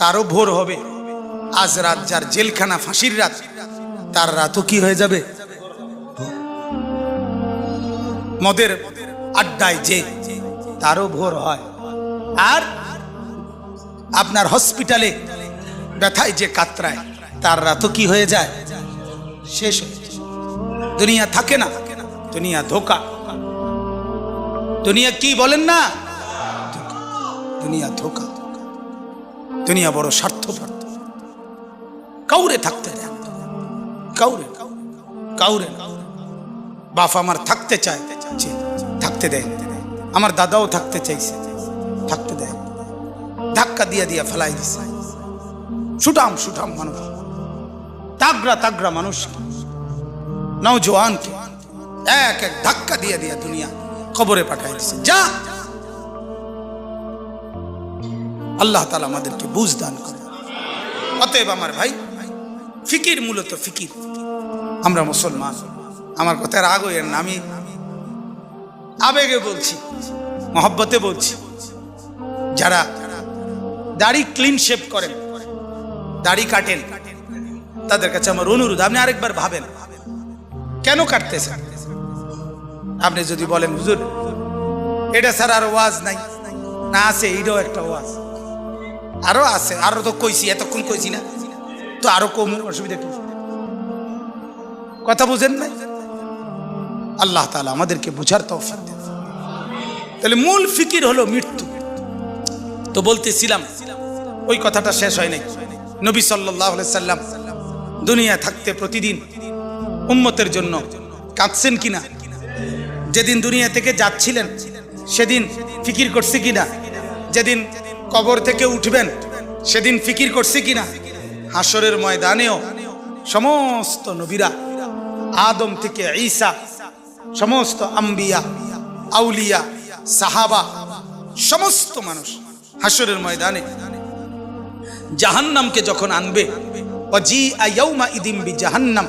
তারও ভোর হবে। আজ রাত যার জেলখানা ফাঁসির রাত, তার রাতও কি হয়ে যাবে? মদের আড্ডায় যে তারও ভোর হয়। আর আপনার হসপিটালে ব্যথায় যে কাতরায়, তার রাতও কি হয়ে যায়? শেষ দুনিয়া থাকে না, দুনিয়া ধোকা। দুনিয়া কি বলেন না? দুনিয়া ধোকা। দুনিয়া বড় স্বার্থপর কাউরে থাকতে কাউরে কাউরে। বাপ আমার থাকতে চায় থাকতে দেয়। আমার দাদাও থাকতে চাইছে, থাকতে দেয়। ধাক্কা দিয়া দিয়া ফেলাই দিছে। সুঠাম সুঠাম মানুষ। তাগড়া তাগড়া মানুষ। নওজোয়ানকে এক এক ধাক্কা দিয়ে দিয়া দুনিয়া কবরে পাঠাই দিছে। যা আল্লাহ তালা আমাদেরকে বুঝ দান করে অতএব আমার ভাই, ফিকির মূলত ফিকির। আমরা মুসলমান। আমার কথা রাগ হইয়েন না, আমি আবেগে বলছি, মহব্বতে বলছি। যারা দাড়ি ক্লিন শেপ করেন, দাড়ি কাটেন, তাদের কাছে আমার অনুরোধ, আপনি আরেকবার ভাবেন, কেন কাটতেছেন? আপনি যদি বলেন, হুজুর, এটা স্যার আর ওয়াজ নাই। না আছে, এটাও একটা ওয়াজ। আরও আছে, আরও তো কইছি, এতক্ষণ কইছি না। তো আরও কম, অসুবিধা কি? কথা বুঝেন নাই? আল্লাহ তাআলা আমাদেরকে বুঝার তৌফিক দেন। তাহলে মূল ফিকির হলো মৃত্যু। তো বলতেছিলাম, ওই কথাটা শেষ হয় নাই। নবী আলাইহি সাল্লাম দুনিয়া থাকতে প্রতিদিন উম্মতের জন্য কাঁদছেন কিনা? যেদিন দুনিয়া থেকে যাচ্ছিলেন, সেদিন ফিকির করছে কিনা? যেদিন কবর থেকে উঠবেন, সেদিন ফিকির করছে কিনা? হাসরের ময়দানেও সমস্ত নবীরা, আদম থেকে ঈসা, সমস্ত আম্বিয়া, আউলিয়া, সাহাবা, সমস্ত মানুষ হাসরের ময়দানে জাহান্নামকে যখন আনবে অজি আয়াউমা ইদিম বি জাহান্নাম